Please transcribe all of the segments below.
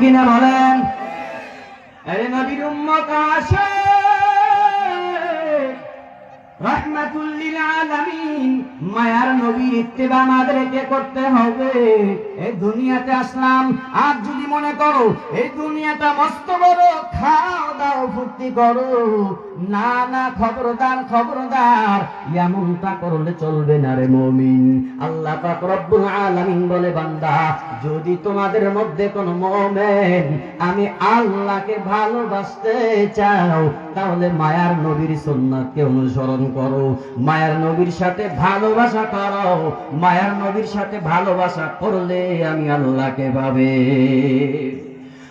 কিনা বলেন? মায়ার নবীর ইত্তেবা আমাদেরকে করতে হবে? এই দুনিয়াতে আসলাম। আর যদি মনে করো, এই দুনিয়াটা মস্ত বড়, খাও। ফুর্তি করো। না না, খবরদার খবরদার, এমনটা করলে চলবে না রে মমিন। আল্লাহ রব্বুল আলামিন বলে, বান্দা, যদি তোমাদের মধ্যে কোনো মোমেন আমি আল্লাহকে ভালোবাসতে চাও, তাহলে মায়ার নবীর সুন্নাতকে অনুসরণ করো। মায়ার নবীর সাথে ভালোবাসা করো। মায়ার নবীর সাথে ভালোবাসা করলে আমি আল্লাহকে পাবে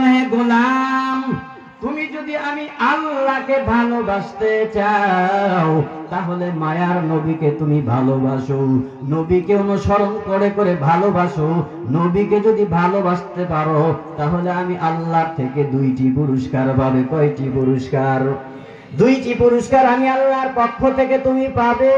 বলে হে গোলাম, তুমি যদি আমি আল্লাহকে ভালোবাসতে চাও, তাহলে মায়ার নবীকে তুমি ভালোবাসো। নবীকে অনুসরণ করে করে ভালোবাসো। নবীকে যদি ভালোবাসতে পারো, তাহলে আমি আল্লাহ থেকে দুইটি পুরস্কার পাবে। কয়টি পুরস্কার? দুইটি পুরস্কার আমি আল্লাহর পক্ষ থেকে তুমি পাবে।